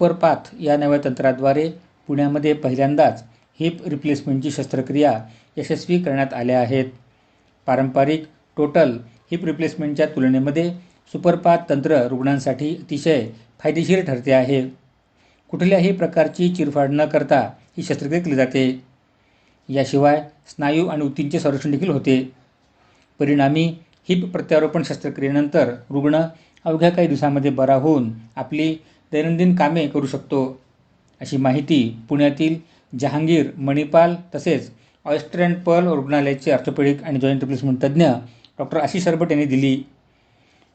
सुपरपाथ या नव्या तंत्राद्वारे पुण्यामध्ये पहिल्यांदाच हिप रिप्लेसमेंटची शस्त्रक्रिया यशस्वी करण्यात आल्या आहेत. पारंपरिक टोटल हिप रिप्लेसमेंटच्या तुलनेमध्ये सुपरपाथ तंत्र रुग्णांसाठी अतिशय फायदेशीर ठरते आहे. कुठल्याही प्रकारची चिरफाड न करता ही शस्त्रक्रिया केली जाते. याशिवाय स्नायू आणि ऊतींचे संरक्षण देखील होते. परिणामी हिप प्रत्यारोपण शस्त्रक्रियेनंतर रुग्ण अवघ्या काही दिवसांमध्ये बरा होऊन आपली दैनंदिन कामे करू शकतो. अशी माहिती पुण्यातील जहांगीर मणिपाल तसेच ऑयस्टर अँड पर्ल रुग्णालयाचे ऑर्थोपेडिक आणि जॉईंट रिप्लेसमेंट तज्ज्ञ डॉक्टर आशिष अर्बट यांनी दिली.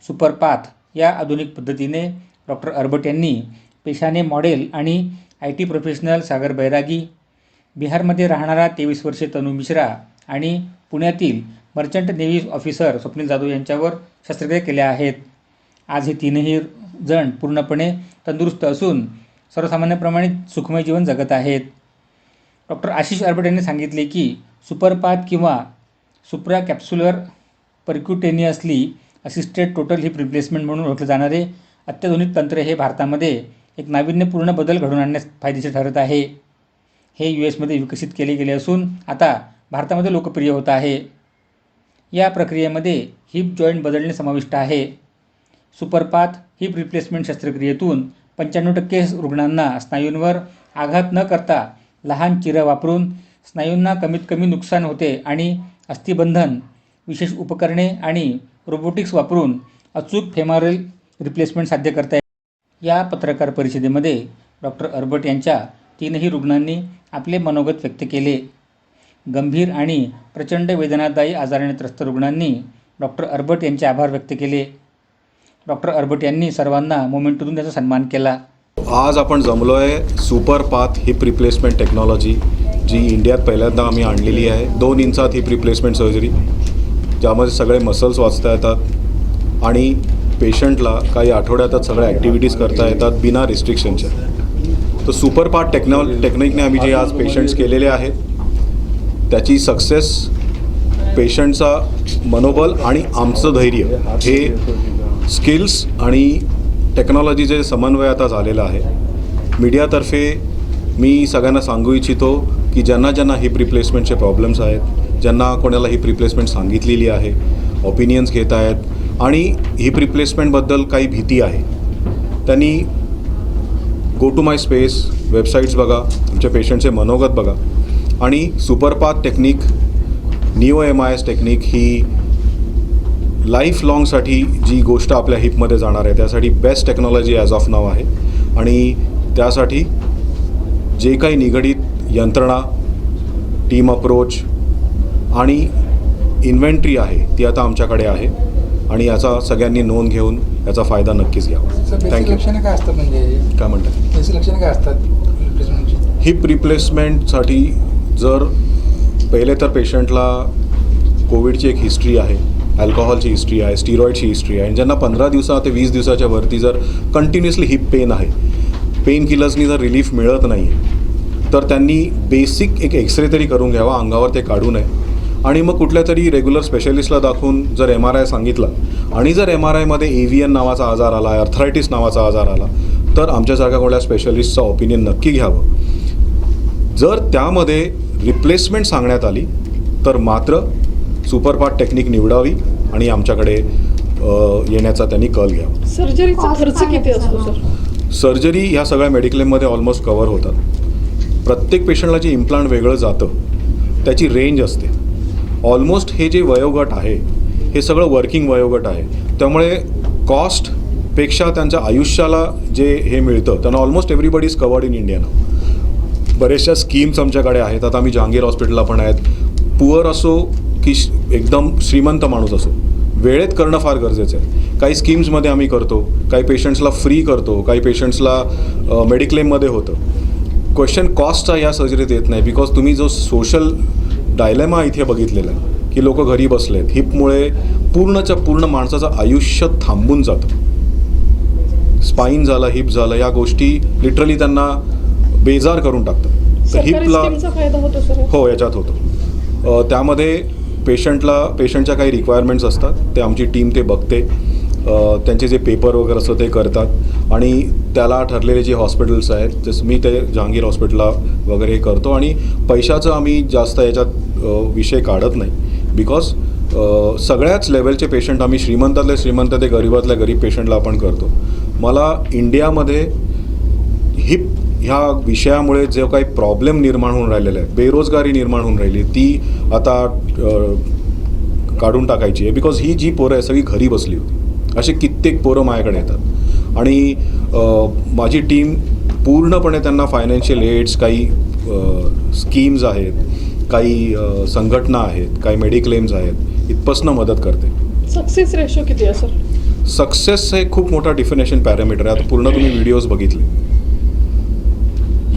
सुपरपाथ या आधुनिक पद्धतीने डॉक्टर अर्बट यांनी पेशाने मॉडेल आणि I T professional Sagar Bairagi बिहारमध्ये राहणारा तेवीस वर्षे तनु मिश्रा आणि पुण्यातील merchant navy officer Swapnil Jadhav यांच्यावर शस्त्रक्रिया केल्या आहेत. आज हे तीनही जण पूर्णपणे तंदुरुस्त असून सर्वसामान्यप्रमाणे सुखमय जीवन जगत आहेत. डॉक्टर आशिष अरबट यांनी सांगितले की सुपरपाथ किंवा supra capsular percutaneously assisted total hip replacement म्हणून ओळखले जाणारे अत्याधुनिक तंत्र हे भारतामध्ये एक नाविन्यपूर्ण बदल घडवून आणण्यास फायदेशीर ठरत आहे. हे यू एसमध्ये विकसित केले गेले असून आता भारतामध्ये लोकप्रिय होत आहे. या प्रक्रियेमध्ये हिप जॉईंट बदलणे समाविष्ट आहे. सुपरपाथ हिप रिप्लेसमेंट शस्त्रक्रियेतून पंच्याण्णव टक्के रुग्णांना स्नायूंवर आघात न करता लहान चिरं वापरून स्नायूंना कमीत कमी नुकसान होते आणि अस्थिबंधन विशेष उपकरणे आणि रोबोटिक्स वापरून अचूक फेमारेल रिप्लेसमेंट साध्य करता येते या पत्रकार परिषदेमध्ये डॉक्टर अर्बट यांच्या तीनही रुग्णांनी आपले मनोगत व्यक्त केले. गंभीर आणि प्रचंड वेदनादायी आजाराने त्रस्त रुग्णांनी डॉक्टर अर्बट यांचे आभार व्यक्त केले. डॉक्टर अर्बट यांनी सर्वांना मोमेंटून त्याचा सन्मान केला. आज आपण जमलो आहे super path hip replacement technology जी इंडियात पहिल्यांदा आम्ही आणलेली आहे. दोन इंचात हिप रिप्लेसमेंट सर्जरी ज्यामध्ये सगळे मसल्स वाचता येतात आणि पेशंटला काही आठवड्यातच सगळ्या ॲक्टिव्हिटीज करता येतात बिना रिस्ट्रिक्शनच्या तर सुपर पाथ टेक्नॉ टेक्निकने आम्ही जे आज पेशंट्स केलेले आहेत त्याची सक्सेस पेशंटचा मनोबल आणि आमचं धैर्य हे स्किल्स आणि टेक्नॉलॉजीचे समन्वय आता झालेलं आहे मीडियातर्फे मी सगळ्यांना सांगू इच्छितो की ज्यांना ज्यांना हिप रिप्लेसमेंटचे प्रॉब्लेम्स आहेत ज्यांना कोणाला हिप रिप्लेसमेंट सांगितलेली आहे ओपिनियन्स घेत आहेत आणि हिप रिप्लेसमेंटबद्दल काही भीती आहे त्यांनी go to my space websites बघा तुमच्या पेशंटचे मनोगत बघा. आणि SuperPath technique neo M I S technique he life लाँगसाठी जी गोष्ट आपल्या हिपमध्ये जाणार आहे त्यासाठी best technology as of now आहे. आणि त्यासाठी जे काही निगडीत यंत्रणा टीम अप्रोच आणि इन्व्हेंटरी आहे ती आता आमच्याकडे आहे. आणि याचा सगळ्यांनी नोंद घेऊन याचा फायदा नक्कीच घ्यावा. थँक्यू लक्षणं काय असतात म्हणजे? काय म्हणतात लक्षणं काय असतात हिप रिप्लेसमेंटसाठी जर पहिले तर पेशंटला कोविडची एक हिस्ट्री आहे. अल्कोहॉलची हिस्ट्री आहे स्टिरॉईडची हिस्ट्री आहे. ज्यांना पंधरा दिवसा ते वीस दिवसाच्या वरती जर कंटिन्युअसली हिप पेन आहे पेन किलर्सनी जर रिलीफ मिळत नाही तर त्यांनी बेसिक एक एक्सरे तरी करून घ्यावा अंगावर ते काढू नये. आणि मग कुठल्या तरी रेग्युलर स्पेशलिस्टला दाखवून जर एम आर आय सांगितला आणि जर एम आर आयमध्ये ए व्ही एन नावाचा आजार आला आहे अर्थरायटिस नावाचा आजार आला तर आमच्यासारख्या कोणत्या स्पेशलिस्टचा ओपिनियन नक्की घ्यावं. जर त्यामध्ये रिप्लेसमेंट सांगण्यात आली तर मात्र सुपरपार्ट टेक्निक निवडावी आणि आमच्याकडे येण्याचा त्यांनी कल घ्यावा. सर्जरीचा खर्च किती असतो सर? सर्जरी ह्या सगळ्या मेडिक्लेममध्ये ऑलमोस्ट कवर होतात. प्रत्येक पेशंटला जे इम्प्लांट वेगळं जातं त्याची रेंज असते. ऑलमोस्ट हे जे वयोगट आहे हे सगळं वर्किंग वयोगट आहे. त्यामुळे कॉस्टपेक्षा त्यांच्या आयुष्याला जे हे मिळतं त्यांना almost everybody is covered in India ना बऱ्याचशा स्कीम्स आमच्याकडे आहेत. आता आम्ही जहांगीर हॉस्पिटलला पण आहेत. पुअर असो की एकदम श्रीमंत माणूस असो. वेळेत करणं फार गरजेचं आहे. काही स्कीम्समध्ये आम्ही करतो काही पेशंट्सला फ्री करतो काही पेशंट्सला मेडिक्लेममध्ये होतं. क्वेश्चन कॉस्टचा या सर्जरीत येत नाही बिकॉज तुम्ही जो सोशल डायलेमा इथे बघितलेला आहे की लोक घरी बसले आहेत हिपमुळे पूर्णच्या पूर्ण माणसाचं आयुष्य थांबून जातं. स्पाईन झालं हिप झालं या गोष्टी लिटरली त्यांना बेजार करून टाकतात. तर हिपला हो याच्यात होतो. त्यामध्ये पेशंटला पेशंटच्या काही रिक्वायरमेंट्स असतात ते आमची टीम ते बघते. त्यांचे जे पेपर वगैरे असतं ते करतात. आणि त्याला ठरलेले जे हॉस्पिटल्स आहेत जसं मी ते जहांगीर हॉस्पिटलला वगैरे करतो. आणि पैशाचं आम्ही जास्त याच्यात विषय काढत नाही. बिकॉज सगळ्याच लेवलचे पेशंट आम्ही श्रीमंतातले श्रीमंत ते गरीबातल्या गरीब पेशंटला आपण करतो. मला इंडियामध्ये हिप ह्या विषयामुळे जो काही प्रॉब्लेम निर्माण होऊन राहिलेला आहे बेरोजगारी निर्माण होऊन राहिली ती आता काढून टाकायची आहे. बिकॉज ही जी पोरं आहे सगळी घरी बसली होती. असे कित्येक पोरं माझ्याकडे येतात. आणि माझी टीम पूर्णपणे त्यांना फायनान्शियल एड्स काही स्कीम्स आहेत काही संघटना आहेत काही मेडिक्लेम्स आहेत इथपासनं मदत करते. सक्सेस रेशो किती आहे सर सक्सेस हे खूप मोठा डिफिनेशन पॅरामीटर आहे. आता पूर्ण तुम्ही व्हिडिओज बघितले.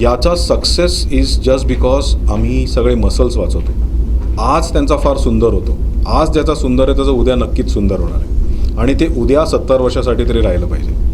याचा सक्सेस इज जस्ट बिकॉज आम्ही सगळे मसल्स वाचवतो. आज त्यांचा फार सुंदर होतो. आज ज्याचा सुंदर आहे त्याचं उद्या नक्कीच सुंदर होणार आहे. आणि ते उद्या सत्तर वर्षासाठी तरी राहिलं पाहिजे.